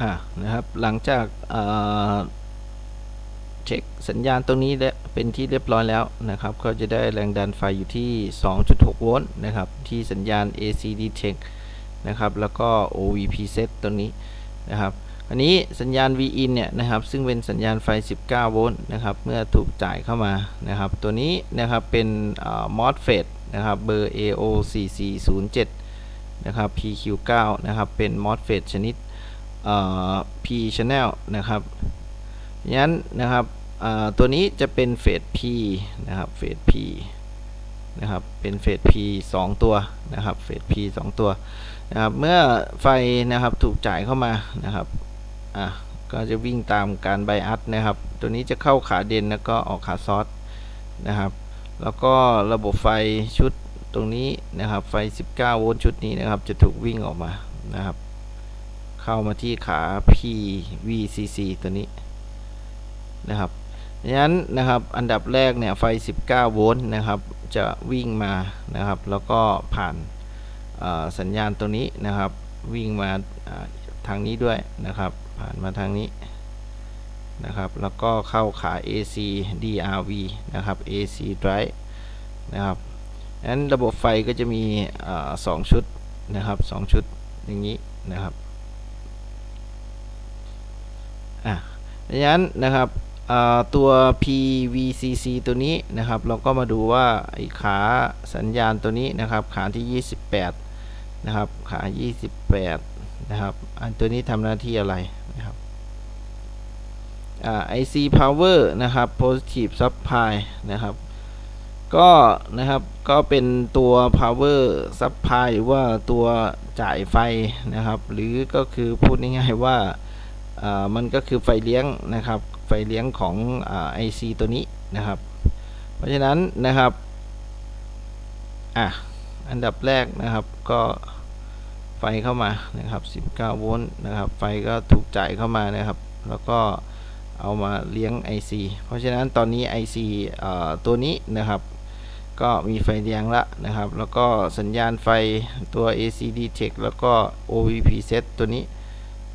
อ่านะครับ หลังจากเช็คสัญญาณตรงนี้และเป็นที่เรียบร้อยแล้วนะครับ ก็จะได้แรงดันไฟอยู่ที่ 2.6 โวลต์นะครับ ที่สัญญาณ AC detect นะครับ แล้วก็ OVP set ตัวนี้นะครับอันนี้สัญญาณ Vin เนี่ยนะครับซึ่งเป็นสัญญาณไฟ 19 โวลต์นะครับเมื่อถูกจ่ายเข้ามานะครับตัวนี้นะครับเป็น MOSFET นะครับเบอร์ AO4407 นะครับ PQ9 นะครับเป็น MOSFET ชนิด P channel นะครับงั้นนะครับตัวนี้จะเป็นเฟส P นะครับเฟส P นะครับเป็นเฟส P 2 ตัวนะครับเฟส P 2 ตัวนะครับเมื่อไฟนะครับถูกจ่ายเข้ามานะครับอะก็จะวิ่งตามการไบอัสนะครับ ตัวนี้จะเข้าขาเด่นแล้วก็ออกขาซอสนะครับ แล้วก็ระบบไฟชุดตรงนี้นะครับไฟ 19 โวลต์ชุดนี้นะครับ จะถูกวิ่งออกมานะครับ เข้ามาที่ขา PVCC ตัวนี้นะครับดังนั้นนะครับอันดับแรกเนี่ยไฟ 19 โวลต์นะครับจะวิ่งมานะครับ แล้วก็ผ่านสัญญาณตัวนี้นะครับ วิ่งมาทางนี้ด้วยนะครับ ผ่านมาทางนี้นะครับ แล้วก็เข้าขา AC DRV นะครับ AC drive นะครับนั้นระบบไฟก็จะมีสองชุดนะครับสองชุดอย่างนี้นะครับ อะดังนั้นนะครับตัว PVCC ตัวนี้นะครับ เราก็มาดูว่าไอ้ขาสัญญาณตัวนี้นะครับ ขาที่ 28 นะครับ ขา 28 นะครับ อันตัวนี้ทำหน้าที่อะไรนะครับอ่า IC power นะครับ positive supply นะครับ ก็นะครับ ก็เป็นตัว power supply หรือว่าตัวจ่ายไฟนะครับ หรือก็คือพูดง่ายๆว่า มันก็คือไฟเลี้ยงนะครับ ไฟเลี้ยงของไอ่า IC ตัวนี้นะครับ เพราะฉะนั้นนะครับอะอันดับแรกนะครับก็ไฟเข้ามานะครับ 19 โวลต์นะครับ ไฟก็ถูกจ่ายเข้ามานะครับ แล้วก็เอามาเลี้ยง IC เพราะฉะนั้นตอนนี้ IC อ่าตัวนี้นะครับ ก็มีไฟเลี้ยงละนะครับ แล้วก็สัญญาณไฟตัว AC detect แล้วก็ OVP set ตัวนี้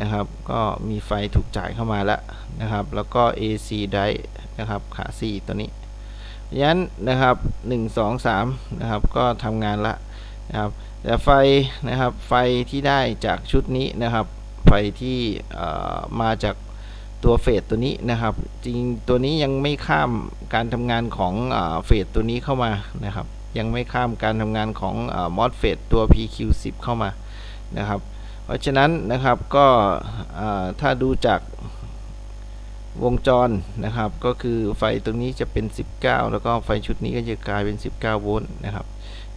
นะครับ ก็มีไฟถูกจ่ายเข้ามาแล้วนะครับ แล้วก็ AC drive นะครับ ขา 4 ตัวนี้ยันนะครับ 1 2 3 นะครับ ก็ทำงานละนะครับ แต่ไฟนะครับ ไฟที่ได้จากชุดนี้นะครับ ไฟที่เอ่อมาจากตัวเฟสตัวนี้นะครับ จริงตัวนี้ยังไม่ข้ามการทำงานของเออเฟสตัวนี้เข้ามานะครับ ยังไม่ข้ามการทำงานของมอสเฟสตัว PQ10 เข้ามานะครับ เพราะฉะนั้นนะครับก็ถ้าดูจากวงจรนะครับ ก็คือไฟตรงนี้จะเป็น 19 แล้วก็ไฟชุดนี้ก็จะกลายเป็น 19 โวลต์นะครับ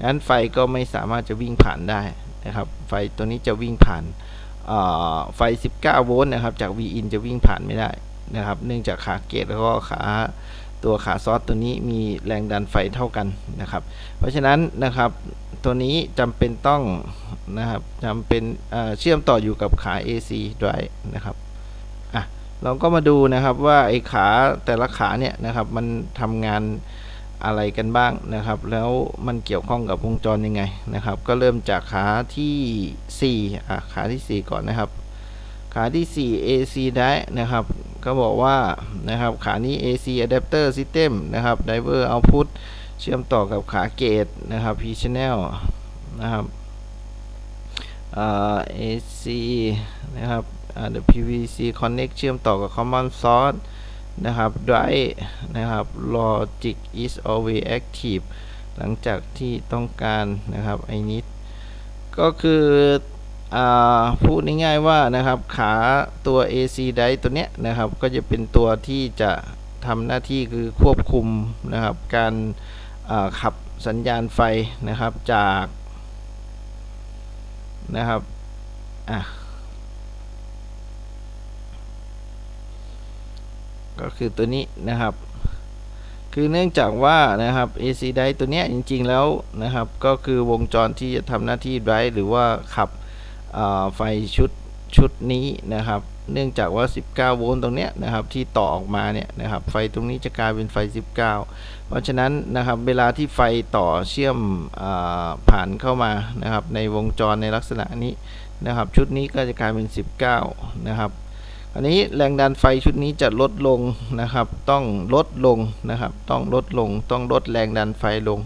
งั้นไฟก็ไม่สามารถจะวิ่งผ่านได้นะครับ ไฟตัวนี้จะวิ่งผ่านไฟ 19 โวลต์นะครับ จาก Vin จะวิ่งผ่านไม่ได้นะครับ เนื่องจากขาเกตแล้วก็ขาตัวขาซอสตัวนี้มีแรงดันไฟเท่ากันนะครับ เพราะฉะนั้นนะครับตัวนี้จำเป็นต้อง นะครับจำเป็นเชื่อมต่ออยู่กับขา AC drive นะครับอะเราก็มาดูนะครับว่าไอ้ขาแต่ละขาเนี่ยนะครับมันทำงานอะไรกันบ้างนะครับ แล้วมันเกี่ยวข้องกับวงจรยังไงนะครับ ก็เริ่มจากขาที่4อะขาที่ 4 ก่อนนะครับ ขาที่ 4 AC drive นะครับ ก็บอกว่านะครับขานี้ AC adapter system นะครับ driver output เชื่อมต่อกับขาเกตนะครับ P channel นะครับ AC นะครับอ่า the PVC connect เชื่อมต่อกับ common source นะครับ drive นะครับ logic is always active หลังจากที่ต้องการนะครับไอ้นิดก็คืออพูดง่ายๆว่านะครับขาตัว AC drive ตัวเนี้ยนะครับก็จะเป็นตัวที่จะทำหน้าที่คือควบคุมนะครับการขับสัญญาณไฟนะครับจาก นะครับอะก็คือตัวนี้นะครับ คือเนื่องจากว่านะครับ AC drive ตัวเนี้ยจริง ๆ แล้วนะครับ ก็คือวงจรที่จะทำหน้าที่ drive หรือว่าขับไฟชุดชุดนี้นะครับ เนื่องจากว่า 19 โวลต์ตรงเนี้ยนะครับที่ต่อออกมาเนี่ยนะครับไฟตรงนี้จะกลายเป็นไฟ 19 เพราะฉะนั้นนะครับเวลาที่ไฟต่อเชื่อมอผ่านเข้ามานะครับในวงจรในลักษณะนี้นะครับชุดนี้ก็จะกลายเป็น 19 นะครับอันนี้แรงดันไฟชุดนี้จะลดลงนะครับ ต้องลดลงนะครับ ต้องลดลง ต้องลดแรงดันไฟลง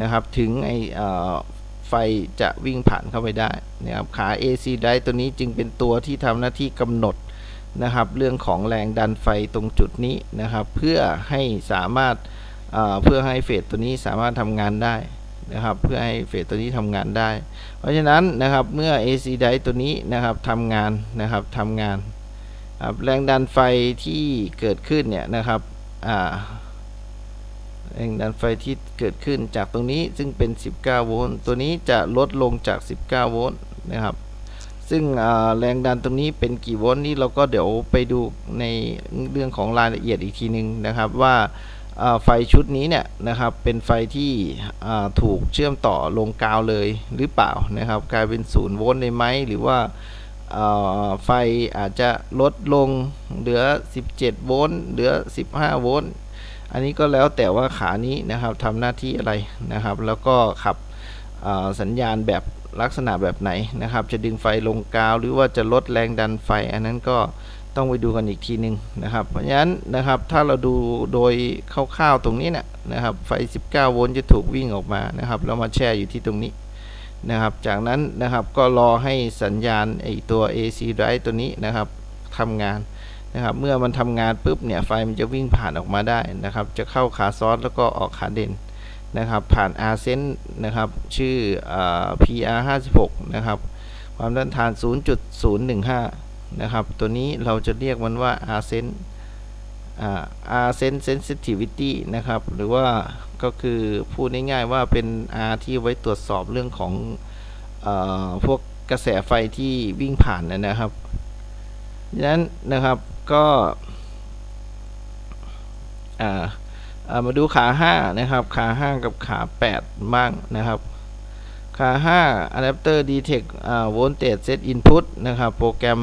นะครับ ถึงไออ ไฟจะวิ่งผ่านเข้าไปได้นะครับขา AC drive ตัวนี้จึงเป็นตัวที่ทำหน้าที่กำหนดนะครับ เรื่องของแรงดันไฟตรงจุดนี้นะครับ เพื่อให้สามารถเพื่อให้เฟสตัวนี้สามารถทำงานได้นะครับ เพื่อให้เฟสตัวนี้ทำงานได้ เพราะฉะนั้นนะครับเมื่อ AC drive ตัวนี้นะครับทำงานนะครับทำงานรบแรงดันไฟที่เกิดขึ้นเนี่ยนะครับ แรงดันไฟที่เกิดขึ้นจากตรงนี้ซึ่งเป็น 19 โวลต์ตัวนี้จะลดลงจาก 19 โวลต์นะครับ ซึ่งแรงดันตรงนี้เป็นกี่โวลต์นี่เราก็เดี๋ยวไปดูในเรื่องของรายละเอียดอีกทีหนึงนะครับว่าไฟชุดนี้เนี่ยนะครับเป็นไฟที่ถูกเชื่อมต่อลงกาวเลยหรือเปล่านะครับกลายเป็น0โวลต์ได้ไหมหรือว่าไฟอาจจะลดลงเหลือ 17 โวลต์เหลือ 15 โวลต์ อันนี้ก็แล้วแต่ว่าขานี้นะครับทำหน้าที่อะไรนะครับ แล้วก็ขับสัญญาณแบบลักษณะแบบไหนนะครับ จะดึงไฟลงกาว หรือว่าจะลดแรงดันไฟ อันนั้นก็ต้องไปดูกันอีกทีหนึ่งนะครับ เพราะฉะนั้นนะครับถ้าเราดูโดยคร่าวๆตรงนี้เนะนะครับ ไฟ 19 โวลต์จะถูกวิ่งออกมานะครับแล้วมาแช่อยู่ที่ตรงนี้นะครับ จากนั้นนะครับก็รอให้สัญญาณไอตัว AC drive ตัวนี้นะครับทำงาน นะครับ เมื่อมันทำงานปุ๊บเนี่ยไฟมันจะวิ่งผ่านออกมาได้นะครับ จะเข้าขาซอสแล้วก็ออกขาเด่นนะครับ ผ่าน r s e n นะครับชื่ออ PR 56นะครับความต้านทาน 0.015 นะครับ ตัวนี้เราจะเรียกมันว่า r s e n อ่า r s e n sensitivity นะครับ หรือว่าก็คือพูดง่ายๆว่าเป็น R ที่ไว้ตรวจสอบเรื่องของอพวกกระแสไฟที่วิ่งผ่านนะครับ ดันั้นนะครับก็มาดูขา5นะครับขา 5 กับขา 8 บ้างนะครับขา5 adapter detect voltage set input นะครับโปรแกรม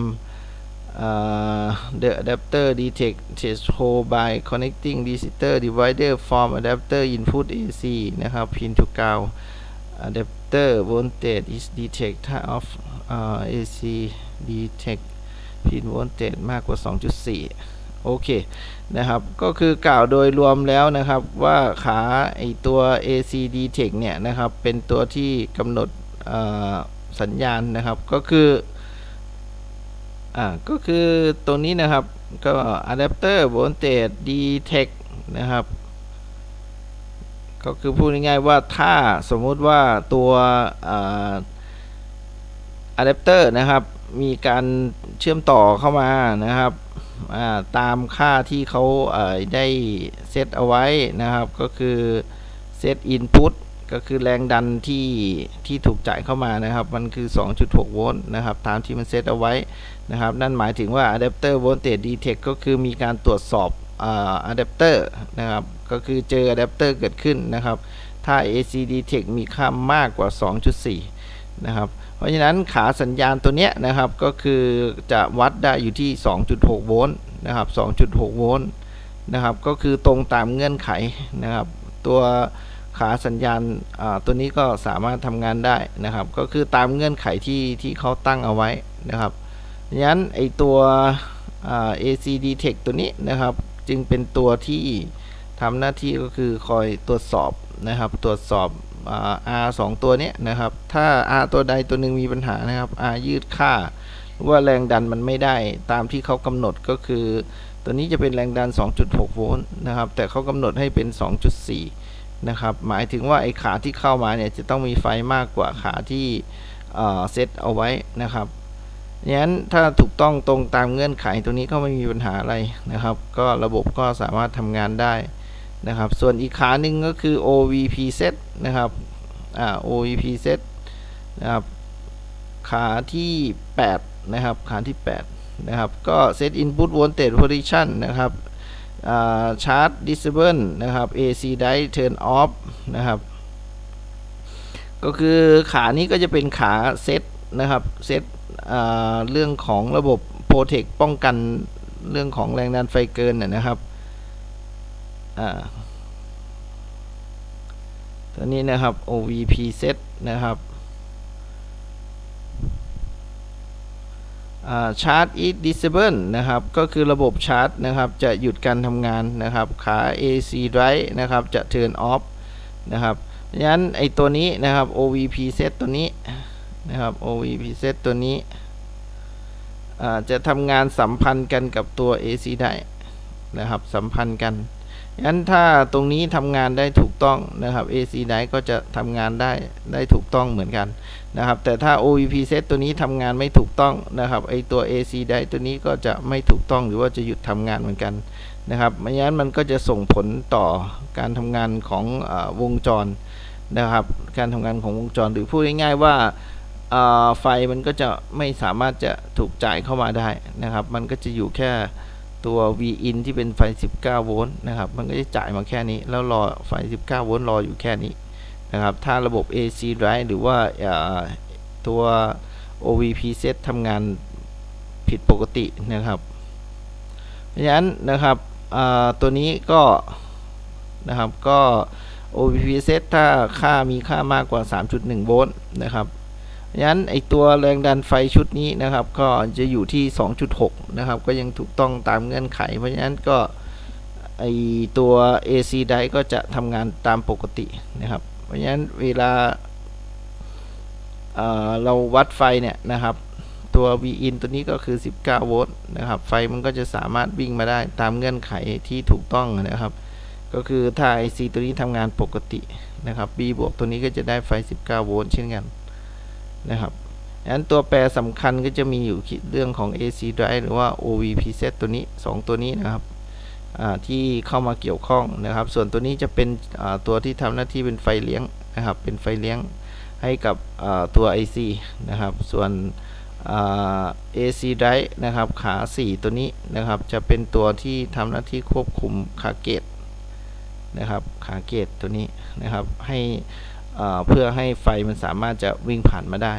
the adapter detect threshold by connecting resistor divider form adapter input AC นะครับ pin to ground adapter voltage is detect of อ่า AC detect พินโวลเตจมากกว่า 2.4 โอเคนะครับ ก็คือกล่าวโดยรวมแล้วนะครับว่าขาไอตัว ACD Tech เนี่ยนะครับ เป็นตัวที่กำหนดสัญญาณนะครับก็คืออ่าก็คือตรงนี้นะครับก็ Adapter Voltage Detect นะครับ ก็คือพูดง่ายๆว่าถ้าสมมุติว่าตัวอะแดปเตอร์นะครับ มีการเชื่อมต่อเข้ามานะครับตามค่าที่เขาได้เซตเอาไว้นะครับก็คือเซตอินพุตก็คือแรงดันที่ที่ถูกจ่ายเข้ามานะครับ มันคือ 2.6 โวลต์นะครับตามที่มันเซตเอาไว้นะครับ นั่นหมายถึงว่า Adapter Voltage Detect ก็คือมีการตรวจสอบอะแดปเตอร์นะครับ ก็คือเจออะแดปเตอร์เกิดขึ้นนะครับ ถ้า AC Detect มีค่ามากกว่า 2.4 นะครับ เพราะฉะนั้นขาสัญญาณตัวเนี้ยนะครับก็คือจะวัดได้อยู่ที่ 2.6 โวลต์นะครับ 2.6 โวลต์นะครับก็คือตรงตามเงื่อนไขนะครับ ตัวขาสัญญาณตัวนี้ก็สามารถทำงานได้นะครับ ก็คือตามเงื่อนไขที่ที่เขาตั้งเอาไว้นะครับดังนั้นไอตัว ACD Tech ตัวนี้นะครับ จึงเป็นตัวที่ทำหน้าที่ก็คือคอยตรวจสอบ นะครับ ตรวจสอบ R 2ตัวนี้นะครับ ถ้า R ตัวใดตัวหนึ่งมีปัญหานะครับ R ยืดค่าหรือว่าแรงดันมันไม่ได้ตามที่เขากำหนดก็คือ ตัวนี้จะเป็นแรงดัน 2.6 โวลต์นะครับ แต่เขากำหนดให้เป็น 2.4 นะครับ หมายถึงว่าไอ้ขาที่เข้ามาเนี่ยจะต้องมีไฟมากกว่าขาที่เซตเอาไว้นะครับงั้นถ้าถูกต้องตรงตามเงื่อนไขตัวนี้ก็ไม่มีปัญหาอะไรนะครับ ก็ระบบก็สามารถทำงานได้ นะครับ ส่วนอีกขาหนึ่งก็คือ OVP set นะครับอ่า OVP set นะครับ ขาที่ 8 นะครับ ขาที่ 8 นะครับ ก็ set input voltage position นะครับอ่า chart disable นะครับ AC drive turn off นะครับ ก็คือขานี้ก็จะเป็นขาเซตนะครับ เซตเรื่องของระบบโปรเทคป้องกันเรื่องของแรงดันไฟเกินนะนะครับ อ่าตัวนี้นะครับ OVP set นะครับชาร์จ is disable นะครับ ก็คือระบบชาร์จนะครับ จะหยุดการทำงานนะครับ ขา AC drive นะครับ จะ turn off นะครับดังนั้นไอตัวนี้นะครับ OVP set ตัวนี้นะครับ OVP set ตัวนี้ จะทำงานสัมพันธ์กันกับตัว AC ได้นะครับ สัมพันธ์กัน งั้นถ้าตรงนี้ทำงานได้ถูกต้องนะครับ AC ไดก็จะทำงานได้ได้ถูกต้องเหมือนกันนะครับ แต่ถ้า OVP set ตัวนี้ทำงานไม่ถูกต้องนะครับไอตัว AC ไดตัวนี้ก็จะไม่ถูกต้องหรือว่าจะหยุดทำงานเหมือนกันนะครับไม่งั้นมันก็จะส่งผลต่อการทำงานของอวงจรนะครับ การทำงานของวงจรหรือพูดง่ายๆว่าไฟมันก็จะไม่สามารถจะถูกจ่ายเข้ามาได้นะครับ มันก็จะอยู่แค่ ตัว V in ที่เป็นไฟ 19 โวลต์นะครับ มันก็จะจ่ายมาแค่นี้ แล้วรอไฟ 19 โวลต์รออยู่แค่นี้นะครับ ถ้าระบบ AC drive หรือว่าตัว OVP set ทำงานผิดปกตินะครับ เพราะฉะนั้นนะครับตัวนี้ก็นะครับก็ OVP set ถ้าค่ามีค่ามากกว่า 3.1 โวลต์นะครับ ฉะนั้นไอตัวแรงดันไฟชุดนี้นะครับ ก็จะอยู่ที่ 2.6 นะครับ ก็ยังถูกต้องตามเงื่อนไข เพราะฉะนั้นก็ไอตัว AC drive ก็จะทำงานตามปกตินะครับ เพราะฉะนั้นเวลาเออเราวัดไฟเนี่ยนะครับ ตัว V in ตัวนี้ก็คือ 19 โวลต์นะครับ ไฟมันก็จะสามารถวิ่งมาได้ตามเงื่อนไขที่ถูกต้องนะครับ ก็คือถ้า IC ตัวนี้ทำงานปกตินะครับ B บวกตัวนี้ก็จะได้ไฟ 19 โวลต์เช่นกัน นะครับดังนั้นตัวแปรสำคัญก็จะมีอยู่เรื่องของ AC drive หรือว่า OVP set ตัวนี้ 2 ตัวนี้นะครับที่เข้ามาเกี่ยวข้องนะครับ ส่วนตัวนี้จะเป็นตัวที่ทำหน้าที่เป็นไฟเลี้ยงนะครับ เป็นไฟเลี้ยงให้กับตัว IC นะครับ ส่วน AC drive นะครับขา 4 ตัวนี้นะครับ จะเป็นตัวที่ทำหน้าที่ควบคุมขาเกตนะครับขาเกตตัวนี้นะครับให้ เพื่อให้ไฟมันสามารถจะวิ่งผ่านมาได้